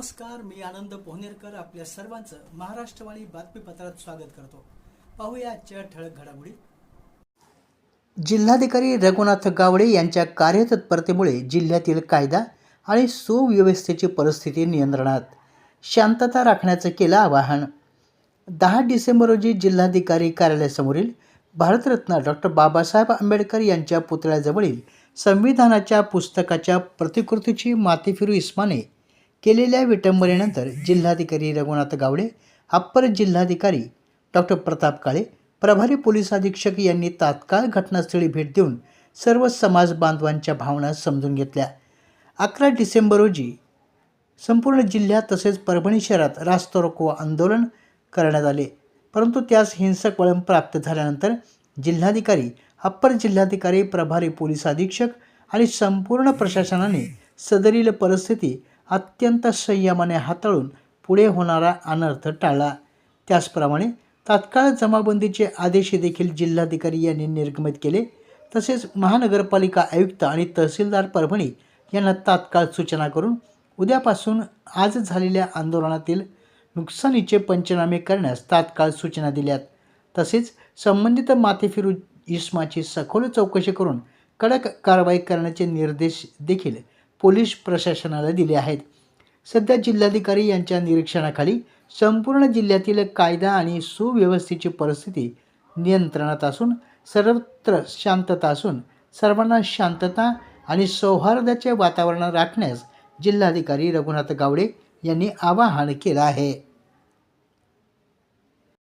नमस्कार मी आनंद पोहनेरकर आपल्या सर्वांचं महाराष्ट्रवाणी बातमीपत्रात स्वागत करतो. पाहूया आजच्या ठळक घडामोडी. जिल्हाधिकारी रघुनाथ गावडे यांच्या कार्यतत्परतेमुळे जिल्ह्यातील कायदा आणि सुव्यवस्थेची परिस्थिती नियंत्रणात. शांतता राखण्याचं केलं आवाहन. दहा डिसेंबर रोजी जिल्हाधिकारी कार्यालयासमोरील भारतरत्न डॉक्टर बाबासाहेब आंबेडकर यांच्या पुतळ्याजवळील संविधानाच्या पुस्तकाच्या प्रतिकृतीची मातीफिरू इस्माने केलेल्या विटंबनेनंतर जिल्हाधिकारी रघुनाथ गावडे अप्पर जिल्हाधिकारी डॉक्टर प्रताप काळे प्रभारी पोलीस अधीक्षक यांनी तात्काळ घटनास्थळी भेट देऊन सर्व समाज बांधवांच्या भावना समजून घेतल्या. अकरा डिसेंबर रोजी संपूर्ण जिल्ह्यात तसेच परभणी शहरात रास्ता रोको आंदोलन करण्यात आले. परंतु त्यास हिंसक वळण प्राप्त झाल्यानंतर जिल्हाधिकारी अप्पर जिल्हाधिकारी प्रभारी पोलीस अधीक्षक आणि संपूर्ण प्रशासनाने सदरील परिस्थिती अत्यंत संयमाने हाताळून पुढे होणारा अनर्थ टाळला. त्याचप्रमाणे तात्काळ जमाबंदीचे आदेश देखील जिल्हाधिकारी यांनी निर्गमित केले. तसेच महानगरपालिका आयुक्त आणि तहसीलदार परभणी यांना तात्काळ सूचना करून उद्यापासून आज झालेल्या आंदोलनातील नुकसानीचे पंचनामे करण्यास तात्काळ सूचना दिल्यात. तसेच संबंधित माथेफिरू इस्माची सखोल चौकशी करून कडक कारवाई करण्याचे निर्देश देखील पोलीस प्रशासनाला दिले आहेत. सध्या जिल्हाधिकारी यांच्या निरीक्षणाखाली संपूर्ण जिल्ह्यातील कायदा आणि सुव्यवस्थेची परिस्थिती नियंत्रणात असून सर्वत्र शांतता असून सर्वांना शांतता आणि सौहार्दाचे वातावरण राखण्यास जिल्हाधिकारी रघुनाथ गावडे यांनी आवाहन केलं आहे.